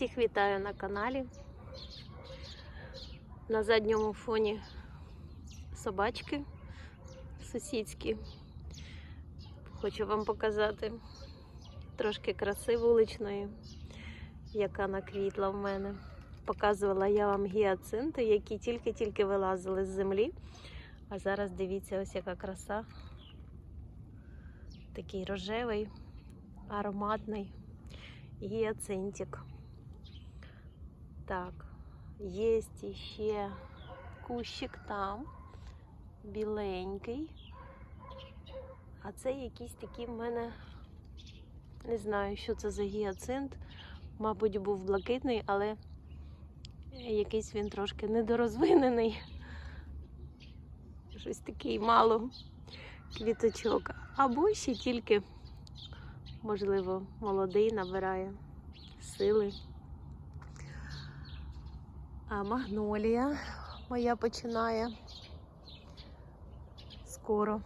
Всіх вітаю на каналі. На задньому фоні собачки сусідські. Хочу вам показати трошки краси вуличної, яка наквітла в мене. Показувала я вам гіацинти, які тільки-тільки вилазили з землі. А зараз дивіться, ось яка краса. Такий рожевий, ароматний гіацинтик. Так, є ще кущик там, біленький. А це якийсь такий в мене, не знаю, що це за гіацинт. Мабуть, був блакитний, але якийсь він трошки недорозвинений. Щось такий мало квіточок. Або ще тільки, можливо, молодий набирає сили. А магнолія моя починає скоро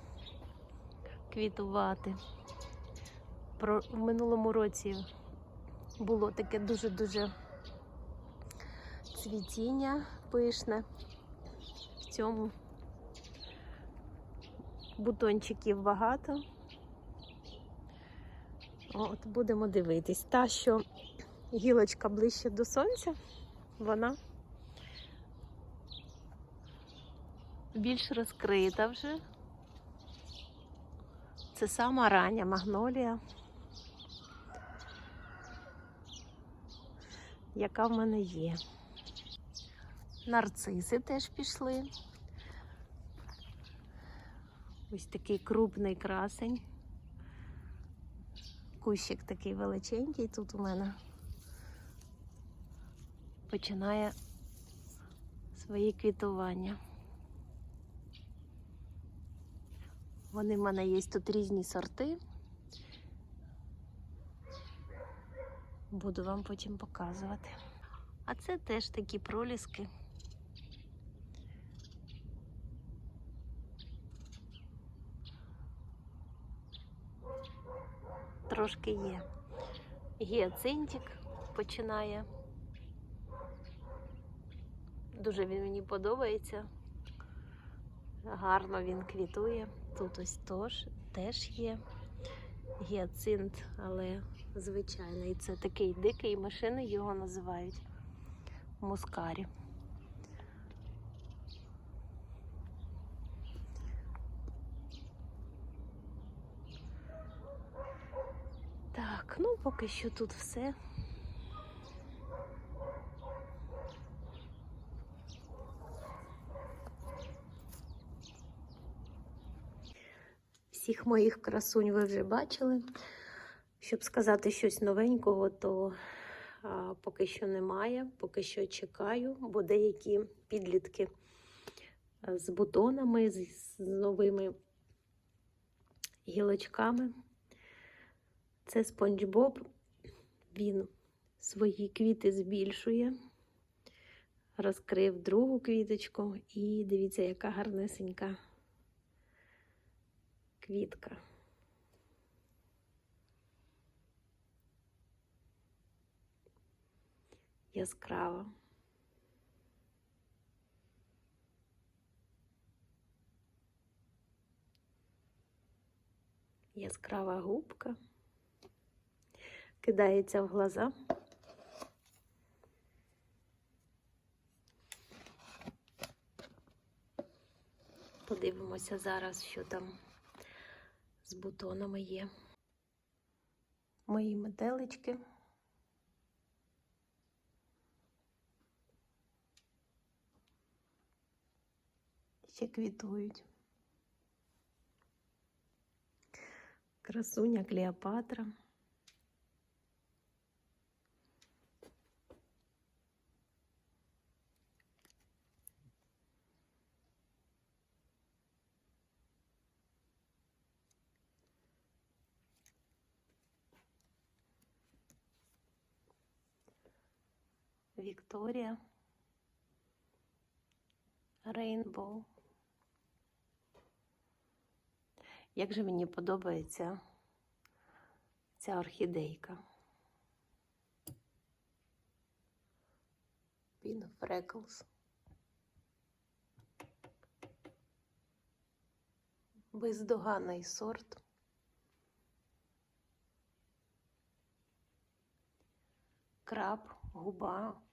квітувати. Про, в минулому році було таке дуже-дуже цвітіння пишне. В цьому бутончиків багато. От будемо дивитись. Та, що гілочка ближче до сонця, вона більш розкрита вже. Це сама рання магнолія, яка в мене є. Нарциси теж пішли. Ось такий крупний красень. Кущик такий величенький тут у мене починає свої квітування. Вони в мене є тут різні сорти. Буду вам потім показувати. А це теж такі проліски. Трошки є. Гіацинтик починає. Дуже він мені подобається. Гарно він квітує. Тут ось тож, теж є гіацинт, але звичайний. Це такий дикий машини його називають мускарі. Так, ну поки що тут все. Всіх моїх красунь ви вже бачили. Щоб сказати щось новенького, то а, поки що немає, поки що чекаю, бо деякі підлітки з бутонами, з, з новими гілочками. Це спонж Боб. Він свої квіти збільшує, розкрив другу квіточку, і дивіться, яка гарнесенька квітка. Яскрава. Яскрава губка кидається в глаза. Подивимося зараз, що там з бутонами є. Мої метелички. Ще квітують. Красуня Клеопатра. Вікторія. Рейнбоу. Як же мені подобається ця орхідейка. Green Freckles. Бездоганний сорт. Краб, губа.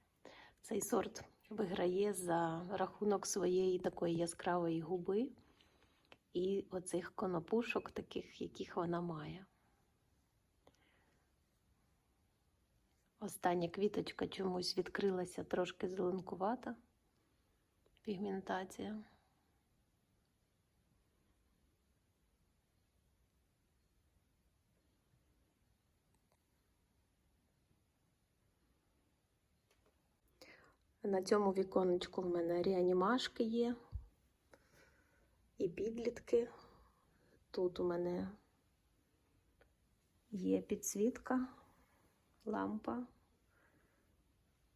Цей сорт виграє за рахунок своєї такої яскравої губи і оцих конопушок, таких, яких вона має. Остання квіточка чомусь відкрилася трошки зеленкувата. Пігментація. На цьому віконечку в мене реанімашки є і підлітки. Тут у мене є підсвітка, лампа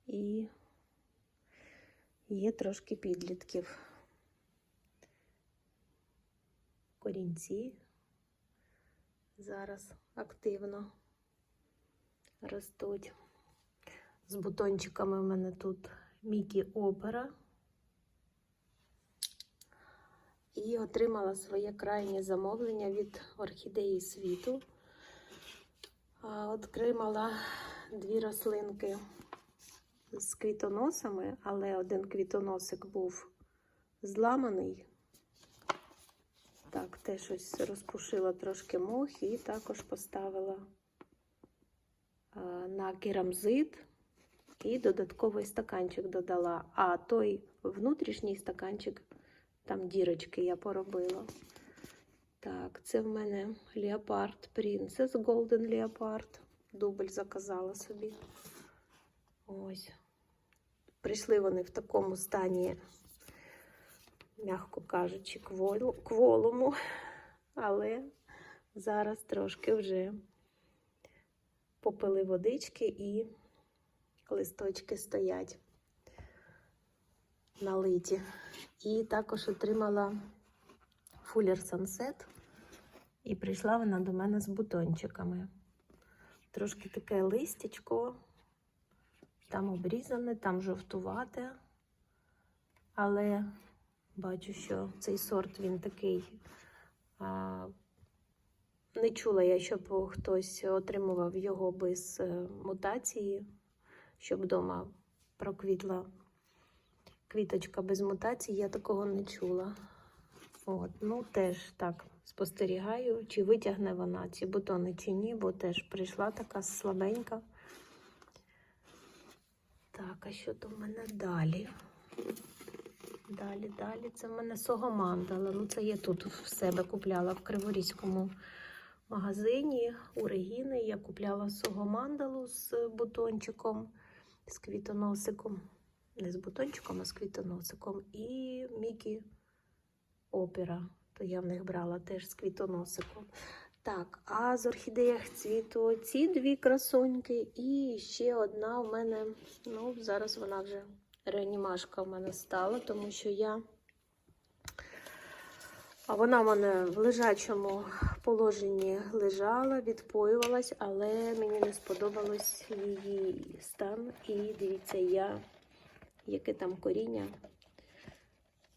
і є трошки підлітків. Корінці зараз активно ростуть. З бутончиками в мене тут Мікі Опера. І отримала своє крайнє замовлення від орхідеї світу. Отримала дві рослинки з квітоносами, але один квітоносик був зламаний. Так, теж щось розпушила трошки мох і також поставила на керамзит і додатковий стаканчик додала. А той внутрішній стаканчик, там дірочки я поробила. Так, це в мене Leopard Princess Golden Leopard. Дубль заказала собі. Ось. Прийшли вони в такому стані, м'яко кажучи, кволому, але зараз трошки вже попили водички і листочки стоять налиті. І також отримала Fuller Sunset. І прийшла вона до мене з бутончиками. Трошки таке листячко, там обрізане, там жовтувате. Але бачу, що цей сорт він такий. А, не чула я, щоб хтось отримував його без е, мутації щоб вдома проквітла квіточка без мутації, я такого не чула. От, ну теж так спостерігаю, чи витягне вона ці бутони, чи ні, бо теж прийшла така слабенька. Так, а що то в мене далі? Далі, далі. Це в мене согомандала. Ну, це я тут в себе купляла в Криворізькому магазині у Регіни. Я купляла согомандалу з бутончиком з квітоносиком. Не з бутончиком, а з квітоносиком. І Мікі Опера. То я в них брала теж з квітоносиком. Так, а з орхідеях цвіту ці дві красуньки. І ще одна у мене, ну, зараз вона вже реанімашка в мене стала, тому що я. А вона в мене в лежачому положенні лежала, відпоювалась, але мені не сподобалось її стан. І дивіться, я, яке там коріння.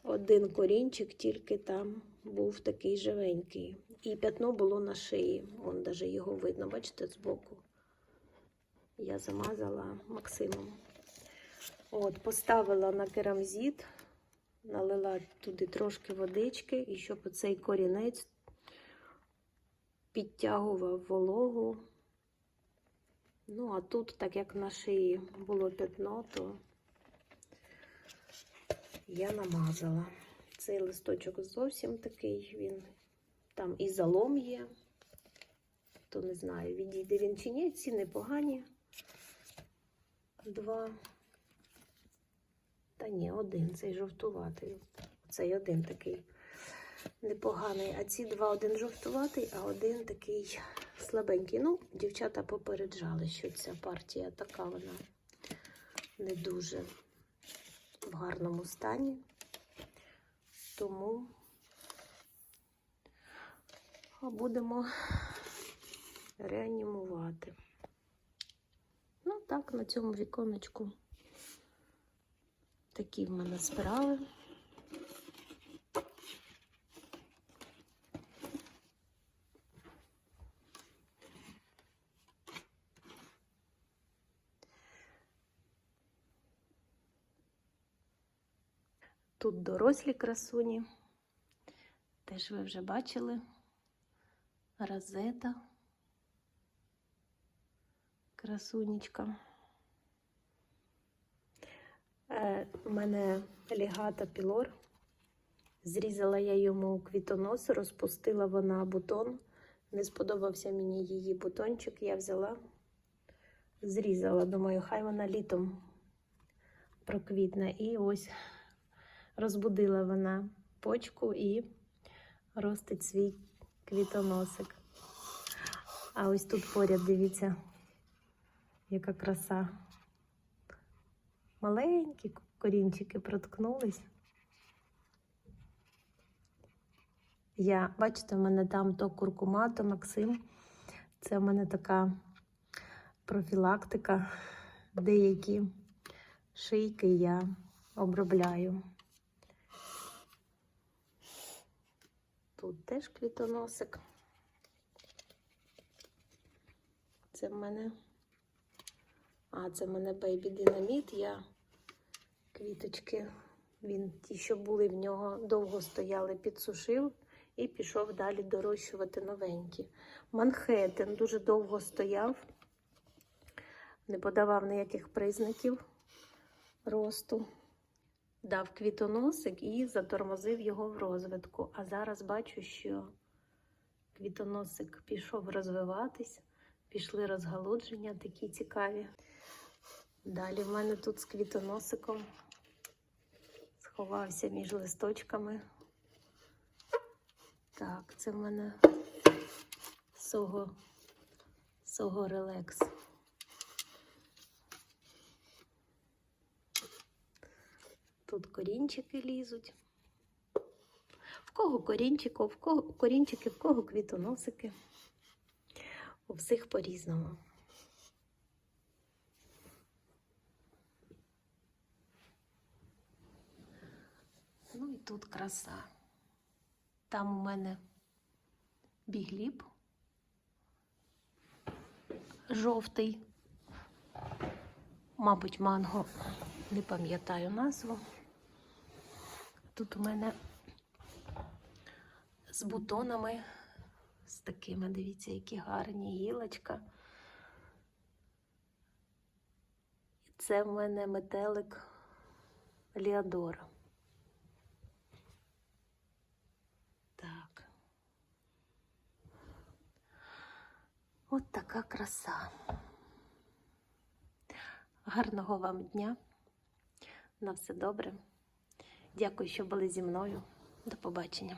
Один корінчик, тільки там був такий живенький. І п'ятно було на шиї. Вон навіть його видно, бачите, збоку. Я замазала Максимом. От, поставила на керамзит, налила туди трошки водички, і щоб оцей корінець підтягував вологу. Ну, а тут, так як на шиї було пятно, то я намазала. Цей листочок зовсім такий, він там і залом є, то не знаю, відійде він чи ні, ці непогані. Два. Та ні, один, цей жовтуватий. Цей один такий непоганий. А ці два один жовтуватий, а один такий слабенький. Ну, дівчата попереджали, що ця партія така вона не дуже в гарному стані. Тому будемо реанімувати. Ну, так, на цьому віконечку Такі в мене справи. Тут дорослі красуні. Теж ви вже бачили. Розета. Красунечка. У мене лігата пілор. Зрізала я йому квітонос, розпустила вона бутон. Не сподобався мені її бутончик. Я взяла, зрізала. Думаю, хай вона літом проквітне. І ось розбудила вона почку і ростить свій квітоносик. А ось тут поряд, дивіться, яка краса. Маленькі корінчики проткнулись. Я, бачите, в мене там то куркума, то Максим. Це в мене така профілактика. Деякі шийки я обробляю. Тут теж квітоносик. Це в мене. А, це в мене бейбі динаміт. Я квіточки, він ті, що були в нього, довго стояли, підсушив і пішов далі дорощувати новенькі. Манхеттен дуже довго стояв, не подавав ніяких признаків росту. Дав квітоносик і затормозив його в розвитку. А зараз бачу, що квітоносик пішов розвиватись, пішли розгалудження такі цікаві. Далі в мене тут з квітоносиком сховався між листочками. Так, це в мене сого, сого релекс. Тут корінчики лізуть. В кого корінчики, в кого корінчики, в кого квітоносики. У всіх по-різному. Ну і тут краса. Там у мене бігліб жовтий, мабуть, манго, не пам'ятаю назву. Тут у мене з бутонами, з такими, дивіться, які гарні гілочка. Це в мене метелик Ліадора. Так. От така краса. Гарного вам дня. На все добре. Дякую, що були зі мною. До побачення.